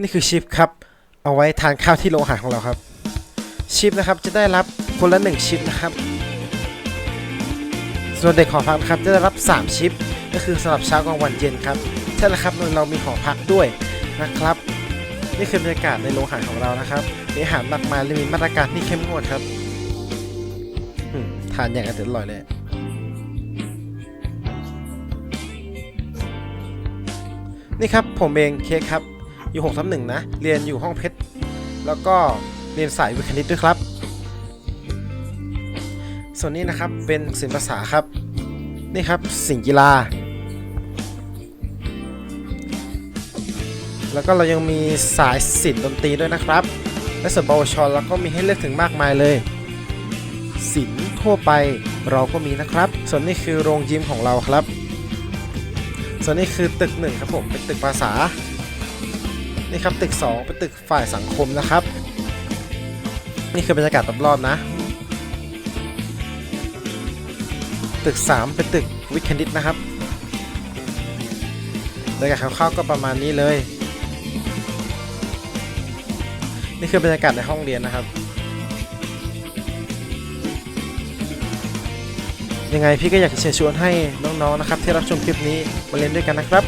นี่คือชิปครับ เอาไว้ทานข้าวที่โรงอาหารของเราครับ ชิปนะครับจะได้รับคนละ 1 ชิปนะครับ ส่วนเด็กหอพักนะครับจะได้รับ 3 ชิป ก็คือสำหรับเช้ากลางวันเย็นครับใช่แล้วครับเรามีหอพักด้วยนะครับ นี่คือบรรยากาศในโรงอาหารของเรานะครับมีอาหารมากมายและมีมาตรการที่เข้มงวดครับอืมทานอย่างอร่อยเลยนี่ครับผมเองเค้กครับ อยู่6ทับหนึ่งนะ เรียนอยู่ห้องเพชร แล้วก็เรียนสายวิทย์คณิตด้วยครับ ส่วนนี้นะครับเป็นศิลปภาษาครับ นี่ครับสิ่งกีฬา แล้วก็เรายังมีสายศิลป์ดนตรีด้วยนะครับ และส่วนปวชเราก็มีให้เลือกถึงมากมายเลยศิลป์ทั่วไปเราก็มีนะครับ ส่วนนี้คือโรงยิมของเราครับ ส่วนนี้คือตึกหนึ่งครับผมเป็นตึกภาษา นี่ครับตึก 2 เป็นตึกฝ่ายสังคมนะครับ นี่คือบรรยากาศรอบๆนะ ตึก 3 เป็นตึกวิทย์คณิตนะครับบรรยากาศคร่าวๆก็ประมาณนี้เลย นี่คือบรรยากาศในห้องเรียนนะครับ ยังไงพี่ก็อยากจะเชิญชวนให้น้องๆนะครับ ที่รับชมคลิปนี้มาเรียนด้วยกันนะครับ